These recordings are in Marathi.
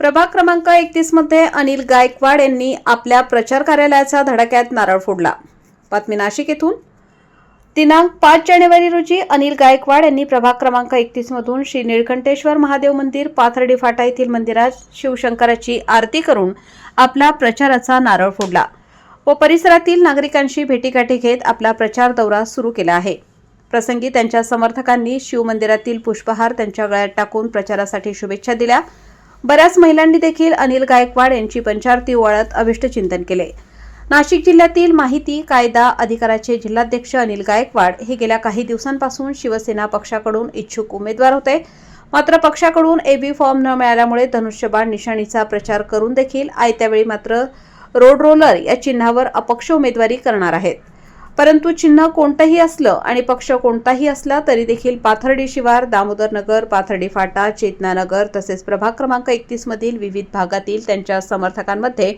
प्रभाग क्रमांक एकतीसमध्ये अनिल गायकवाड यांनी आपल्या प्रचार कार्यालयाचा धडाक्यात नारळ फोडला. बातमी नाशिक येथून. दिनांक पाच जानेवारी रोजी अनिल गायकवाड यांनी प्रभाग क्रमांक एकतीस मधून श्री निळकंठेश्वर महादेव मंदिर पाथर्डी फाटा येथील मंदिरात शिवशंकराची आरती करून आपला प्रचाराचा नारळ फोडला व परिसरातील नागरिकांशी भेटीगाठी घेत आपला प्रचार दौरा सुरू केला आहे. प्रसंगी त्यांच्या समर्थकांनी शिवमंदिरातील पुष्पहार त्यांच्या गळ्यात टाकून प्रचारासाठी शुभेच्छा दिल्या. बऱ्याच महिलांनी देखील अनिल गायकवाड यांची पंचारती ओवाळत अभिष्ट चिंतन केले. नाशिक जिल्ह्यातील माहिती कायदा अधिकाराचे जिल्हाध्यक्ष अनिल गायकवाड हे गेल्या काही दिवसांपासून शिवसेना पक्षाकडून इच्छुक उमेदवार होते. मात्र पक्षाकडून एबी फॉर्म न मिळाल्यामुळे धनुष्यबाण निशाणीचा प्रचार करून देखील आयत्यावेळी मात्र रोड रोलर या चिन्हावर अपक्ष उमेदवारी करणार आहेत. परंतु चिन्ह कोणतंही असलं आणि पक्ष कोणताही असला तरी देखील पाथर्डी शिवार दामोदर नगर पाथर्डी फाटा चेतनानगर तसेच प्रभाग क्रमांक एकतीस मधील विविध भागातील त्यांच्या समर्थकांमध्ये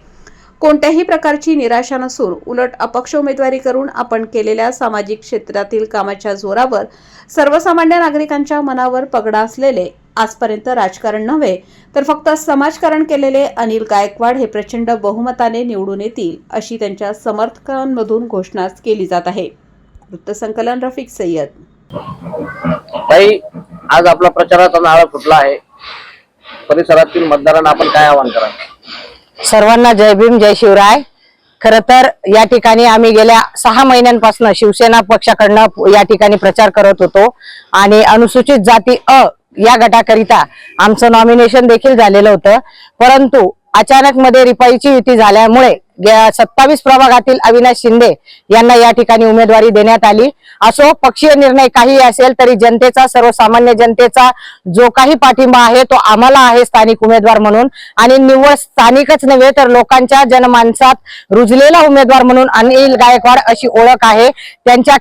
कोणत्याही प्रकारची निराशा नसून उलट अपक्ष उमेदवारी करून आपण केलेल्या सामाजिक क्षेत्रातील कामाच्या जोरावर सर्वसामान्य नागरिकांच्या मनावर पगडा असलेले आजपर्यंत राजकारण नव्हे तर फक्त समाजकारण केलेले अनिल गायकवाड हे प्रचंड बहुमताने निवडून येतील अशी त्यांच्या समर्थकांमधून घोषणा केली जात आहे. वृत्तसंकलन रफिक सय्यद. ताई आज आपला प्रचाराचा नारळ फुटला आहे. परिसरातील मतदारांना आपण काय आवाहन करा सर्वांना जय भीम जय शिवराय. खर तर या ठिकाणी आम्ही गेल्या सहा महिन्यांपासून शिवसेना पक्षाकडनं या ठिकाणी प्रचार करत होतो आणि अनुसूचित जाती अ या गटाकरिता आमचं नॉमिनेशन देखील झालेलं होतं. परंतु अचानक मध्ये रिपाईची युती झाल्यामुळे सत्तावीस प्रभागातील अविनाश शिंदे यांना या ठिकाणी उमेदवारी देण्यात आली. असो पक्षीय निर्णय काही असेल तरी जनतेचा सर्वसामान्य जनतेचा जो काही पाठिंबा आहे तो आम्हाला आहे स्थानिक उमेदवार म्हणून. आणि निव्वळ स्थानिकच नव्हे तर लोकांच्या जनमानसात रुजलेला उमेदवार म्हणून अनिल गायकवाड अशी ओळख आहे. त्यांच्या